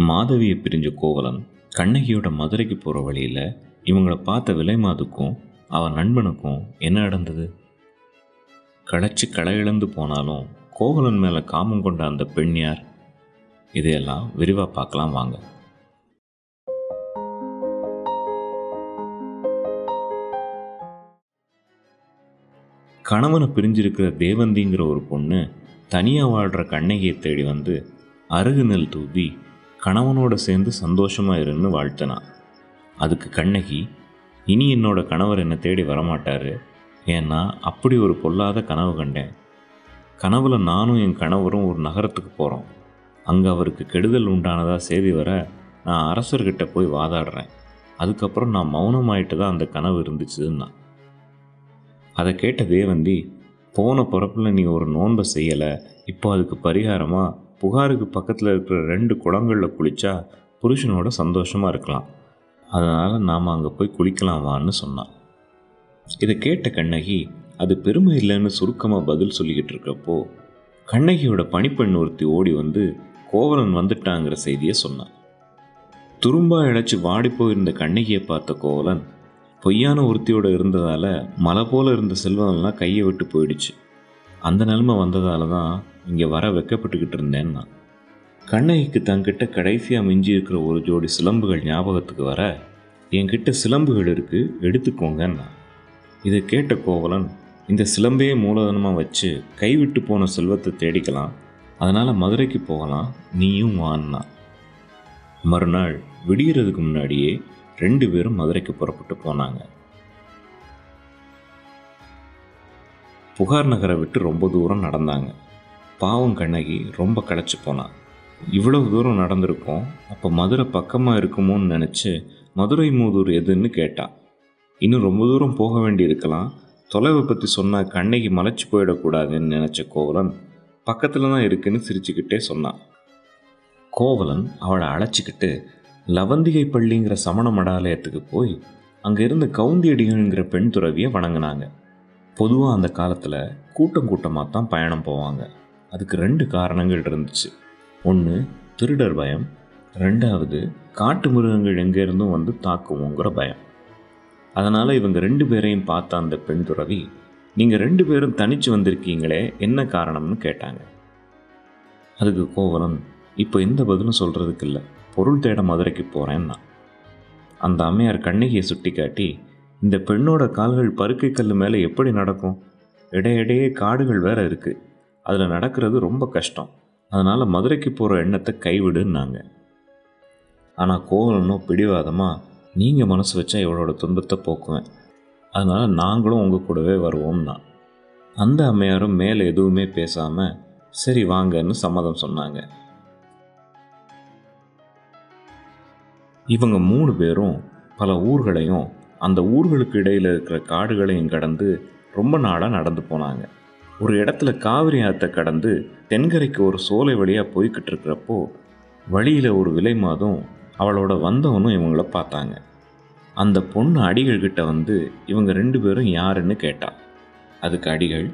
மாதவியை பிரிஞ்ச கோவலன் கண்ணகியோட மதுரைக்கு போகிற வழியில் இவங்கள பார்த்த விலைமாதுக்கும் அவன் நண்பனுக்கும் என்ன நடந்தது? களைச்சி களை இழந்து போனாலும் கோவலன் மேலே காமம் கொண்ட அந்த பெண் யார்? இதையெல்லாம் விரிவாக பார்க்கலாம் வாங்க. கணவனை பிரிஞ்சிருக்கிற தேவந்திங்கிற ஒரு பொண்ணு தனியாக வாழ்கிற கண்ணகியை தேடி வந்து அருகு நெல் தூவி கணவனோட சேர்ந்து சந்தோஷமாக இருன்னு வாழ்த்தினான் அதுக்கு கண்ணகி இனி என்னோட கணவர் என்னை தேடி வரமாட்டார். ஏன்னா அப்படி ஒரு பொல்லாத கனவு கண்டேன். கனவில் நானும் என் கணவரும் ஒரு நகரத்துக்கு போகிறோம் அங்கே அவருக்கு கெடுதல் உண்டானதாக செய்தி வர நான் அரசர்கிட்ட போய் வாதாடுறேன். அதுக்கப்புறம் நான் மௌனமாயிட்டு தான் அந்த கனவு இருந்துச்சுன்னா? அதை கேட்ட தேவந்தி போன பிறப்பில் நீ ஒரு நோன்பை செய்யலை. இப்போ அதுக்கு பரிகாரமாக புகாருக்கு பக்கத்தில் இருக்கிற ரெண்டு குளங்களில் குளித்தா புருஷனோட சந்தோஷமாக இருக்கலாம். அதனால் நாம் அங்கே போய் குளிக்கலாமான்னு சொன்னான். இதை கேட்ட கண்ணகி அது பெருமை இல்லைன்னு சுருக்கமாக பதில் சொல்லிக்கிட்டு இருக்கப்போ கண்ணகியோட பணிப்பெண் ஒருத்தி ஓடி வந்து கோவலன் வந்துட்டாங்கிற செய்தியை சொன்னான். துரும்பா இழைச்சி வாடி போயிருந்த கண்ணகியை பார்த்த கோவலன் பொய்யான ஒருத்தியோட இருந்ததால் மலை போல் இருந்த செல்வம்லாம் கையை விட்டு போயிடுச்சு. அந்த நிலைமை வந்ததால தான் இங்கே வர வெக்கப்பட்டுக்கிட்டு இருந்தேன்னா கண்ணகிக்கு தங்கிட்ட கடைசியாக மிஞ்சி இருக்கிற ஒரு ஜோடி சிலம்புகள் ஞாபகத்துக்கு வர என்கிட்ட சிலம்புகள் இருக்குது எடுத்துக்கோங்கன்னா இதை கேட்ட கோவலன் இந்த சிலம்பையே மூலதனமாக வச்சு கைவிட்டு போன செல்வத்தை தேடிக்கலாம். அதனால் மதுரைக்கு போகலாம். நீயும் வான்னா மறுநாள் விடியறதுக்கு முன்னாடியே ரெண்டு பேரும் மதுரைக்கு புறப்பட்டு போனாங்க. புகார் நகரை விட்டு ரொம்ப தூரம் நடந்தாங்க. பாவம் கண்ணகி ரொம்ப களைச்சி போனான் இவ்வளவு தூரம் நடந்திருக்கோம் அப்போ மதுரை பக்கமாக இருக்குமோன்னு நினச்சி மதுரை மூதூர் எதுன்னு கேட்டான் இன்னும் ரொம்ப தூரம் போக வேண்டியிருக்கலாம். தொலைவை பற்றி சொன்னால் கண்ணகி மலைச்சு போயிடக்கூடாதுன்னு நினச்ச கோவலன் பக்கத்தில் தான் இருக்குன்னு சிரிச்சுக்கிட்டே சொன்னான். கோவலன் அவளை அழைச்சிக்கிட்டு லவந்திகை பள்ளிங்கிற சமண மடாலயத்துக்கு போய் அங்கே இருந்த கவுந்தியடிகள்ங்கிற பெண் துறவியை வணங்கினாங்க. பொதுவாக அந்த காலத்தில் கூட்டம் கூட்டமாக தான் பயணம் போவாங்க. அதுக்கு ரெண்டு காரணங்கள் இருந்துச்சு. ஒன்று திருடர் பயம். ரெண்டாவது காட்டு மிருகங்கள் எங்கேருந்தும் வந்து தாக்குவோங்கிற பயம். அதனால் இவங்க ரெண்டு பேரையும் பார்த்த அந்த பெண் துறவி நீங்கள் ரெண்டு பேரும் தனித்து வந்திருக்கீங்களே என்ன காரணம்னு கேட்டாங்க. அதுக்கு கோவலன் இப்போ எந்த பதிலும் சொல்கிறதுக்கு இல்லை. பொருள் தேட மதுரைக்கு போகிறேன்னா அந்த அம்மையார் கண்ணகியை சுட்டி காட்டி இந்த பெண்ணோட கால்கள் பருக்கை கல் மேலே எப்படி நடக்கும்? இடையிடையே காடுகள் வேற இருக்குது அதில் நடக்கிறது ரொம்ப கஷ்டம். அதனால் மதுரைக்கு போகிற எண்ணத்தை கைவிடுன்னாங்க. ஆனால் கோவலனோ பிடிவாதமாக நீங்கள் மனசு வச்சா இவளோட துன்பத்தை போக்குவேன். அதனால் நாங்களும் உங்கள் கூடவே வருவோம்னா. அந்த அம்மையாரும் மேலே எதுவுமே பேசாமல் சரி வாங்கன்னு சம்மதம் சொன்னாங்க. இவங்க மூணு பேரும் பல ஊர்களையும் அந்த ஊர்களுக்கு இடையில் இருக்கிற காடுகளையும் கடந்து ரொம்ப நாளாக நடந்து போனாங்க. ஒரு இடத்துல காவிரி ஆற்றை கடந்து தென்கரைக்கு ஒரு சோலை வழியாக போய்கிட்டு இருக்கிறப்போ வழியில் ஒரு விலை மாதம் அவளோட வந்தவனும் இவங்கள பார்த்தாங்க. அந்த பொண்ணு அடிகள் கிட்ட வந்து இவங்க ரெண்டு பேரும் யாருன்னு கேட்டா? அதுக்கு அடிகள்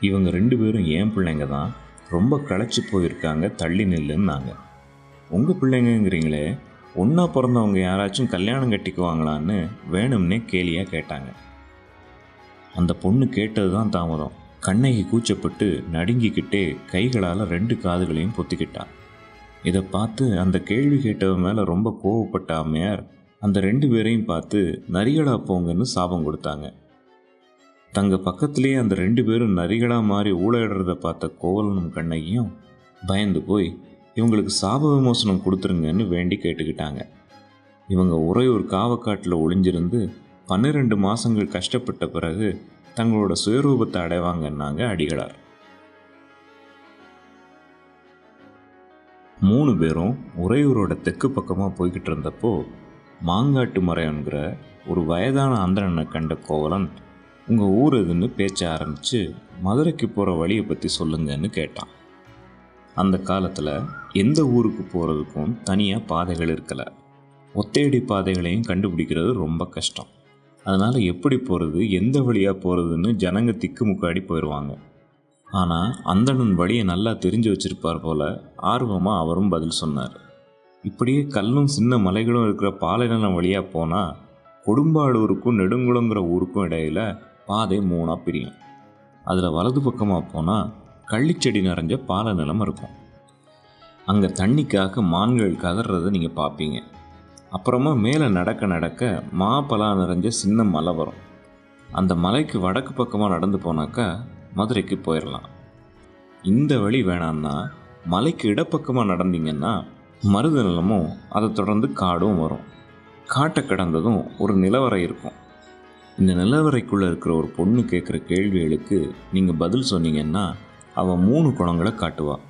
இவங்க ரெண்டு பேரும் ஏன் பிள்ளைங்க தான்? ரொம்ப களைச்சி போயிருக்காங்க தள்ளி நில்லுன்னாங்க. உங்கள் பிள்ளைங்கங்கிறீங்களே ஒன்றா பிறந்தவங்க யாராச்சும் கல்யாணம் கட்டிக்குவாங்களான்னு வேணும்னே கேலியாக கேட்டாங்க. அந்த பொண்ணு கேட்டது தான் தாமதம். கண்ணகி கூச்சப்பட்டு நடுங்கிக்கிட்டே கைகளால் ரெண்டு காதுகளையும் பொத்திக்கிட்டான் இதை பார்த்து அந்த கேள்வி கேட்டவன் மேலே ரொம்ப கோவப்பட்ட அம்மையார் அந்த ரெண்டு பேரையும் பார்த்து நரிகளா போங்கன்னு சாபம் கொடுத்தாங்க. தங்க பக்கத்திலேயே அந்த ரெண்டு பேரும் நரிகளா மாறி ஊழையிடுறத பார்த்த கோவலனும் கண்ணகியும் பயந்து போய் இவங்களுக்கு சாப விமோசனம் கொடுத்துருங்கன்னு வேண்டி கேட்டுக்கிட்டாங்க. இவங்க உறையூர் காவக்காட்டில் ஒளிஞ்சிருந்து பன்னிரெண்டு மாதங்கள் கஷ்டப்பட்ட பிறகு தங்களோட சுயரூபத்தை அடைவாங்கன்னாங்க அடிகளார். மூணு பேரும் உறையூரோட தெற்கு பக்கமாக போய்கிட்டு இருந்தப்போ மாங்காட்டு மறையன்கிற ஒரு வயதான அந்தணனை கண்ட கோவலன் உங்கள் ஊர் எதுன்னு பேச்ச ஆரம்பித்து மதுரைக்கு போகிற வழியை பற்றி சொல்லுங்கன்னு கேட்டான். அந்த காலத்தில் எந்த ஊருக்கு போகிறதுக்கும் தனியாக பாதைகள் இருக்கலை. ஒத்தையடி பாதைகளையும் கண்டுபிடிக்கிறது ரொம்ப கஷ்டம். அதனால் எப்படி போகிறது எந்த வழியாக போகிறதுன்னு ஜனங்க திக்குமுக்காடி போயிடுவாங்க ஆனால் அந்தணன் வழியை நல்லா தெரிஞ்சு வச்சிருப்பார் போல ஆர்வமாக அவரும் பதில் சொன்னார். இப்படியே கல்லும் சின்ன மலைகளும் இருக்கிற பாலைநிலம் வழியாக போனால் கொடும்பாளூருக்கும் நெடுங்குளங்கிற ஊருக்கும் இடையில் பாதை மூணாக பிரியும். அதில் வலது பக்கமாக போனால் கள்ளிச்செடி நிறைஞ்ச பாலை நிலம் இருக்கும். அங்கே தண்ணிக்காக மான்கள் கதறதை நீங்கள் பார்ப்பீங்க. அப்புறமா மேலே நடக்க நடக்க மாப்பலா நிறைஞ்ச சின்ன மலை வரும். அந்த மலைக்கு வடக்கு பக்கமாக நடந்து போனாக்கா மதுரைக்கு போயிடலாம் இந்த வழி வேணான்னா மலைக்கு இடப்பக்கமாக நடந்தீங்கன்னா மருத நிலமும் அதை தொடர்ந்து காடும் வரும். காட்டை கடந்ததும் ஒரு நிலவரை இருக்கும். இந்த நிலவரைக்குள்ளே இருக்கிற ஒரு பொண்ணு கேட்குற கேள்விகளுக்கு நீங்கள் பதில் சொன்னீங்கன்னா அவள் மூணு குளங்களை காட்டுவாள்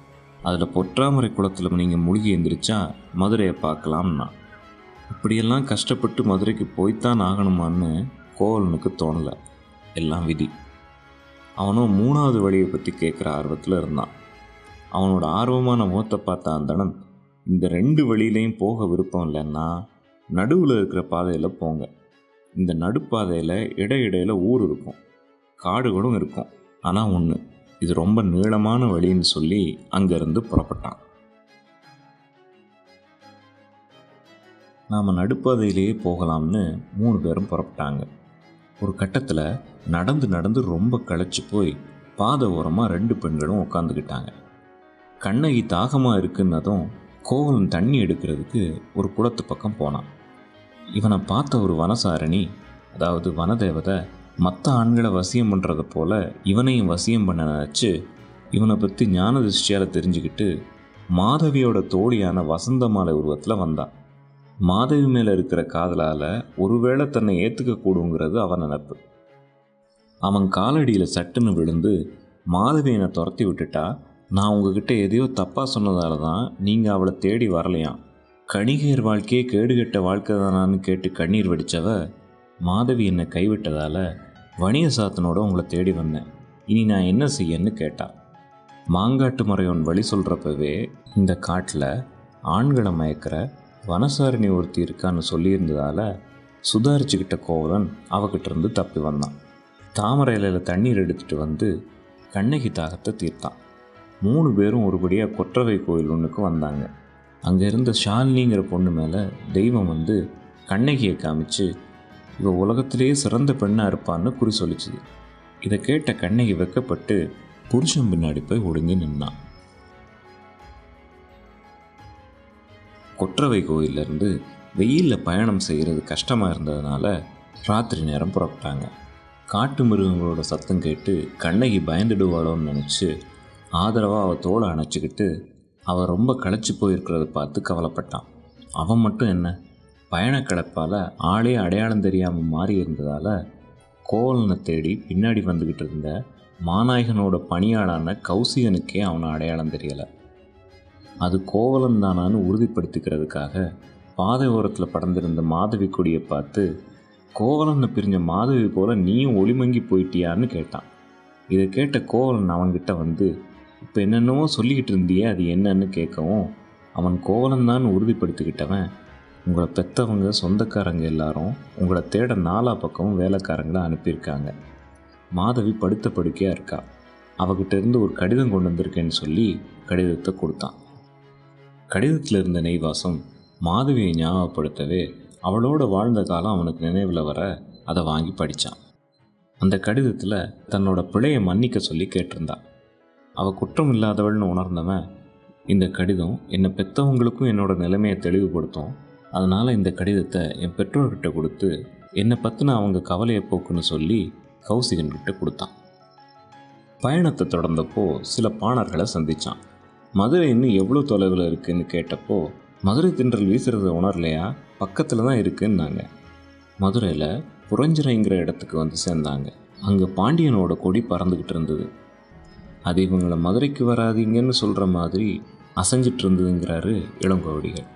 அதில் பொற்றாமரை குளத்தில் நீங்கள் முழுகி எந்திரிச்சா மதுரையை பார்க்கலாம்னா. இப்படியெல்லாம் கஷ்டப்பட்டு மதுரைக்கு போய்த்தான் ஆகணுமான்னு கோவலனுக்கு தோணலை. எல்லாம் விதி. அவனும் மூணாவது வழியை பற்றி கேட்குற ஆர்வத்தில் இருந்தான். அவனோட ஆர்வமான முகத்தை பார்த்த அந்தணன் இந்த ரெண்டு வழியிலையும் போக விருப்பம் இல்லைன்னா நடுவில் இருக்கிற பாதையில் போங்க. இந்த நடுப்பாதையில் இடையிடையில் ஊர் இருக்கும். காடுகளும் இருக்கும். ஆனால் ஒன்று இது ரொம்ப நீளமான வழின்னு சொல்லி அங்கேருந்து புறப்பட்டான். நாம் நடுப்பாதையிலேயே போகலாம்னு மூணு பேரும் புறப்பட்டாங்க. ஒரு கட்டத்தில் நடந்து நடந்து ரொம்ப களைச்சி போய் பாதை ஓரமாக ரெண்டு பெண்களும் உட்காந்துக்கிட்டாங்க கண்ணகி தாகமாக இருக்குன்னதும் கோவலன் தண்ணி எடுக்கிறதுக்கு ஒரு குளத்து பக்கம் போனான். இவனை பார்த்த ஒரு வனசாரணி அதாவது வனதேவதை மற்ற ஆண்களை வசியம் பண்ணுறது போல் இவனையும் வசியம் பண்ண நினச்சி இவனை பற்றி ஞான திருஷ்டியால் தெரிஞ்சுக்கிட்டு மாதவியோட தோழியான வசந்த மாலை உருவத்தில் வந்தான். மாதவி மேலே இருக்கிற காதலால் ஒருவேளை தன்னை ஏற்றுக்க கூடுங்கிறது அவன் நினப்பு. அவன் காலடியில் சட்டுன்னு விழுந்து மாதவி என்னை துரத்தி விட்டுட்டா? நான் உங்ககிட்ட எதையோ தப்பாக சொன்னதால தான் நீங்கள் அவளை தேடி வரலையாம். கணிகையர் வாழ்க்கையே கேடுகெட்ட வாழ்க்கை தானான்னு கேட்டு கண்ணீர் வடித்தவ மாதவி என்னை கைவிட்டதால் வணிக சாத்தனோட உங்களை தேடி வந்தேன். இனி நான் என்ன செய்யன்னு கேட்டான் மாங்காட்டு மறையோன் வழி சொல்கிறப்பவே இந்த காட்டில் ஆண்களை மயக்கிற வனசாரணி ஒருத்தி இருக்கான்னு சொல்லியிருந்ததால் சுதாரிச்சுக்கிட்ட கோவலன் அவகிட்ட இருந்து தப்பி வந்தான். தாமரை இலையில் தண்ணீர் எடுத்துகிட்டு வந்து கண்ணகி தாகத்தை தீர்த்தான். மூணு பேரும் ஒருபடியாக கொற்றவை கோயில் ஒன்றுக்கு வந்தாங்க. அங்கே இருந்த ஷாலினிங்கிற பொண்ணு மேலே தெய்வம் வந்து கண்ணகியை காமிச்சு இவள் உலகத்திலேயே சிறந்த பெண்ணாக இருப்பான்னு குறி சொல்லிச்சுது. இதை கேட்ட கண்ணகி வெக்கப்பட்டு புருஷன் பின்னாடி போய் ஒடுங்கி நின்னான். கொற்றவை கோயிலிருந்து வெயிலில் பயணம் செய்கிறது கஷ்டமாக இருந்ததுனால ராத்திரி நேரம் புறப்பட்டாங்க. காட்டு மிருகங்களோட சத்தம் கேட்டு கண்ணகி பயந்துடுவாளோன்னு நினச்சி ஆதரவாக அவள் தோலை அணைச்சிக்கிட்டு அவள் ரொம்ப களைச்சி போயிருக்கிறத பார்த்து கவலைப்பட்டான். அவன் மட்டும் என்ன? பயணக்கடப்பால் ஆளே அடையாளம் தெரியாமல் மாறி இருந்ததால் கோவலனை தேடி பின்னாடி வந்துக்கிட்டு இருந்த மாநாயகனோட பணியாளான கௌசிகனுக்கே அவனை அடையாளம் தெரியலை. அது கோவலன் தானான்னு உறுதிப்படுத்திக்கிறதுக்காக பாதை ஓரத்தில் படர்ந்திருந்த மாதவி கொடியை பார்த்து கோவலனை பிரிஞ்ச மாதவி போல் நீயும் ஒளிமங்கி போயிட்டியான்னு கேட்டான். இதை கேட்ட கோவலன் அவன்கிட்ட வந்து இப்போ என்னென்னவோ சொல்லிக்கிட்டு இருந்தியே அது என்னன்னு கேட்கவும் அவன் கோவலன் தான் உறுதிப்படுத்திக்கிட்டவன் உங்களை பெற்றவங்க சொந்தக்காரங்க எல்லாரும் உங்களை தேட நாலா பக்கமும் வேலைக்காரங்களை அனுப்பியிருக்காங்க. மாதவி படுத்த படுக்கையாக இருக்கா? அவகிட்ட இருந்து ஒரு கடிதம் கொண்டு வந்திருக்கேன்னு சொல்லி கடிதத்தை கொடுத்தான். கடிதத்தில் இருந்த நெய்வாசம் மாதவியை ஞாபகப்படுத்தவே அவளோட வாழ்ந்த காலம் அவனுக்கு நினைவில் வர அதை வாங்கி படித்தான் அந்த கடிதத்தில் தன்னோட பிழையை மன்னிக்க சொல்லி கேட்டிருந்தான் அவள் குற்றம் இல்லாதவள்னு உணர்ந்தவன் இந்த கடிதம் என்னை பெற்றவங்களுக்கும் என்னோட நிலைமையை தெளிவுபடுத்தும் அதனால் இந்த கடிதத்தை என் பெற்றோர்கிட்ட கொடுத்து என்னை பற்றின அவங்க கவலையை போக்குன்னு சொல்லி கௌசிகன்கிட்ட கொடுத்தான். பயணத்தை தொடர்ந்தப்போ சில பாணர்களை சந்தித்தான் மதுரை இன்னும் எவ்வளோ தொலைவில் இருக்குன்னு கேட்டப்போ மதுரை தின்றல் வீசுறது உணரலையா? பக்கத்தில் தான் இருக்குன்னாங்க. மதுரையில் புரஞ்சிரைங்கிற இடத்துக்கு வந்து சேர்ந்தாங்க. அங்கே பாண்டியனோட கொடி பறந்துக்கிட்டு இருந்தது. அது இவங்களை மதுரைக்கு வராதீங்கன்னு சொல்கிற மாதிரி அசைஞ்சிட்டு இருந்ததுங்கிறாரு இளங்கோவடிகள்.